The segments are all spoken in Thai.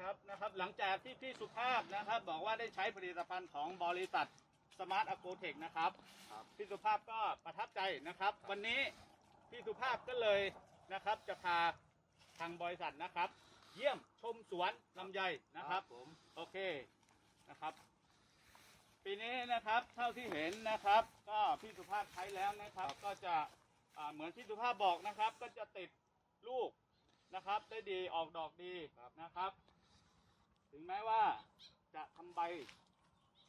ครับนะครับหลังจากที่พี่สุภาพนะครับบอกว่าได้ใช้ผลิตภัณฑ์ของบริษัทสมาร์ทอโกเทคนะครับครับ พี่สุภาพก็ประทับใจนะครับ วันนี้พี่สุภาพก็เลยนะครับจะพาทางบริษัทนะครับ เยี่ยมชมสวนลำไยนะครับ ผม โอเคนะครับ ปีนี้นะครับเท่าที่เห็นนะครับ ก็พี่สุภาพใช้แล้วนะครับ ก็จะอ่าเหมือนที่สุภาพบอกนะครับ ก็จะติดลูกนะครับ ได้ดีออกดอกดีนะครับ ถึงแม้ว่าจะทำใบ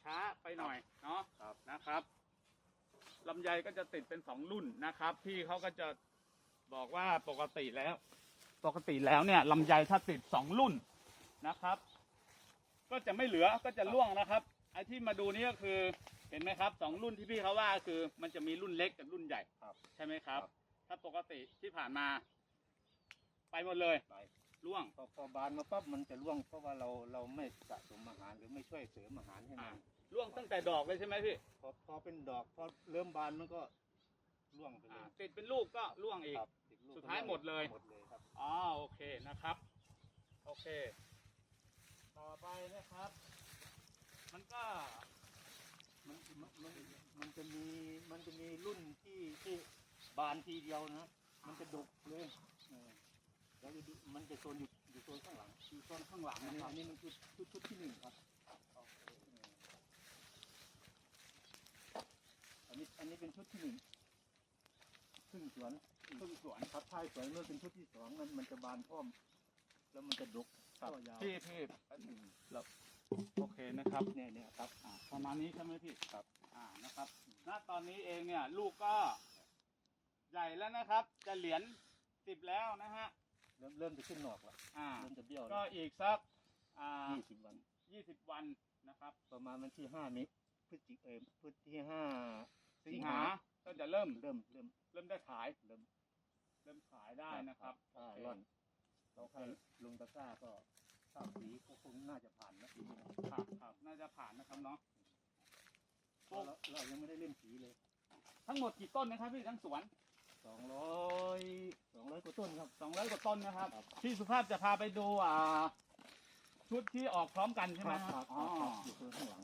ช้าไปหน่อยเนาะครับนะครับลำไยก็จะติดเป็นสองรุ่นนะครับ พี่เขาก็จะบอกว่าปกติแล้ว ปกติแล้วเนี่ยลำไยถ้าติดสองรุ่นนะครับ ก็จะไม่เหลือก็จะร่วงนะครับไอ้ที่มาดูนี่ก็คือเห็นไหมครับสองรุ่นที่พี่เขาว่าคือมันจะมีรุ่นเล็กกับรุ่นใหญ่ครับใช่ไหมครับครับถ้าปกติที่ผ่านมา ไปหมดเลย ไป ร่วง พอพอบานมาปั๊บมันจะร่วงเพราะว่าเราเราไม่สะสมอาหารหรือไม่ช่วยเสริมอาหารให้มันร่วงตั้งแต่ดอกเลยใช่ไหมพี่พอพอเป็นดอกพอเริ่มบานมันก็ร่วงไปเลอ่ายติดเป็นลูกก็ร่วงอีก ครับติลูกสุดท้ายหมดเลย หมดเลยครับอ๋อโอเคนะครับ โอเค ต่อไปนะครับ มันก็ มันมันมันมันจะมีมันจะมีรุ่นที่ที่บานทีเดียวนะ มันจะดกเลย เออแล้วจะดูมันจะโซนอยู่อยู่โซนข้างหลังอยู่ต้นข้างหลังอันนะนี้ครัอับนนี้มันคือชุดชุดที่หนึ่งครับอันนี้อันนี้เป็นชุดที่หนึ่งครึ่งสวนครึ่งสวนครับท้ายสวนเมื่อเป็นชุดที่สองมันมันจะบานพร้อม แล้วมันจะดกครับก็ยาวพี่พี่อืมโอเคนะครับเนี่ยเนี่ยครับอ่าประมาณนี้ใช่ไหมพี่ครับ อ่านะครับณตอนนี้เองเนี่ย ลูกก็ใหญ่แล้วนะครับ จะเหรียญสิบแล้วนะฮะ เริ่มเริ่มจะขึ้นหนอกแล้วอ่า เริ่มจะเบี้ยวก็แล้วอีกสักอ่ายี่สิบวัน ยี่สิบวันนะครับ ประมาณวันที่ห้ามิพฤศจิเออพฤศที่ห้าสิงหาก็จะเริ่มเริ่มเริ่มเริ่มได้ขาย เริ่มเริ่มขายได้นะครับถ้าโอเค ร่อนเราใครลงตะกร้าก็ข้าวสีก็คงน่าจะผ่านนะปีนี้นะครับครับน่าจะผ่านนะครับเนาะ เพราะเราเรายังไม่ได้เล่นสีเลยทั้งหมดกี่ต้นนะครับพี่ทั้งสวนสองร้อยสองร้อยกว่า ต้นครับสองร้อยกว่าต้นนะครับครับพี่สุภาพจะพาไปดูอ่าชุดที่ออกพร้อมกันใช่ไหมครับอ๋อครับอยู่ข้างหลัง